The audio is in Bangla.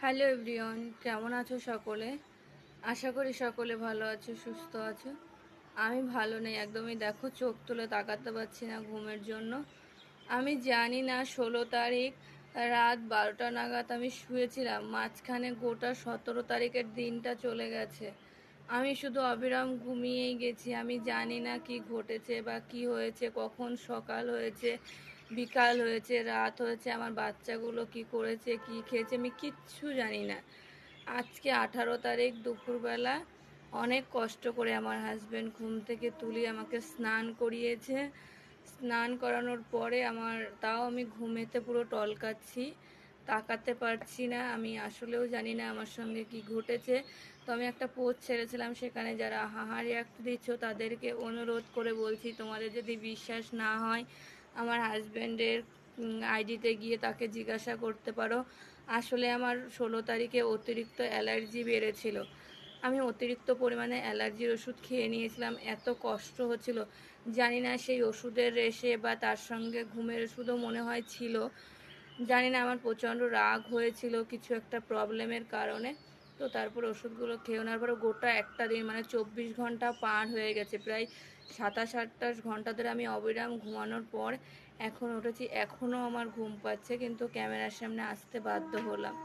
হ্যালো এভরিওয়ান, কেমন আছো সকলে? আশা করি সকলে ভালো আছো, সুস্থ আছো। আমি ভালো নেই, একদমই দেখো চোখ তুলে তাকাতে পারছি না ঘুমের জন্য। আমি জানি না, ষোলো তারিখ রাত বারোটা নাগাদ আমি শুয়েছিলাম, মাঝখানে গোটা সতেরো তারিখের দিনটা চলে গেছে। আমি শুধু অবিরাম ঘুমিয়েই গেছি, আমি জানি না কি ঘটেছে বা কি হয়েছে, কখন সকাল হয়েছে বিকাল হয়েছে, রাত হয়েছে, আমার বাচ্চাগুলো কি করেছে, কি খেয়েছে, আমি কিচ্ছু জানি না। আজকে আঠারো তারিখ, দুপুরবেলা। অনেক কষ্ট করে আমার হাজব্যান্ড ঘুম থেকে তুলি আমাকে স্নান করিয়েছে। স্নান করানোর পরে আমার, তাও আমি ঘুমেতে পুরো টলকাচ্ছি, তাকাতে পারছি না, আমি আসলেও জানি না আমার সঙ্গে কি ঘটেছে। তো আমি একটা পোস্ট ছেড়েছিলাম, সেখানে যারা হাহারি একটা দিচ্ছ, তাদেরকে অনুরোধ করে বলছি, তোমাদের যদি বিশ্বাস না হয় আমার হাজব্যান্ডের আইডিতে গিয়ে তাকে জিজ্ঞাসা করতে পারো। আসলে আমার ষোলো তারিখে অতিরিক্ত অ্যালার্জি বেড়েছিল। আমি অতিরিক্ত পরিমাণে অ্যালার্জির ওষুধ খেয়ে নিয়েছিলাম, এত কষ্ট হচ্ছিল। জানি না সেই ওষুধের রেশে বা তার সঙ্গে ঘুমের ওষুধও মনে হয় ছিল। জানি না, আমার প্রচণ্ড রাগ হয়েছিল কিছু একটা প্রবলেমের কারণে। তো তারপর ওষুধগুলো খেয়ে ওনার পরে গোটা একটা দিন মানে চব্বিশ ঘণ্টা পার হয়ে গেছে। প্রায় সাতাশ আটাশ ঘণ্টা ধরে আমি অবিরাম ঘুমানোর পর এখন উঠেছি। এখনও আমার ঘুম পাচ্ছে, কিন্তু ক্যামেরার সামনে আসতে বাধ্য হলাম।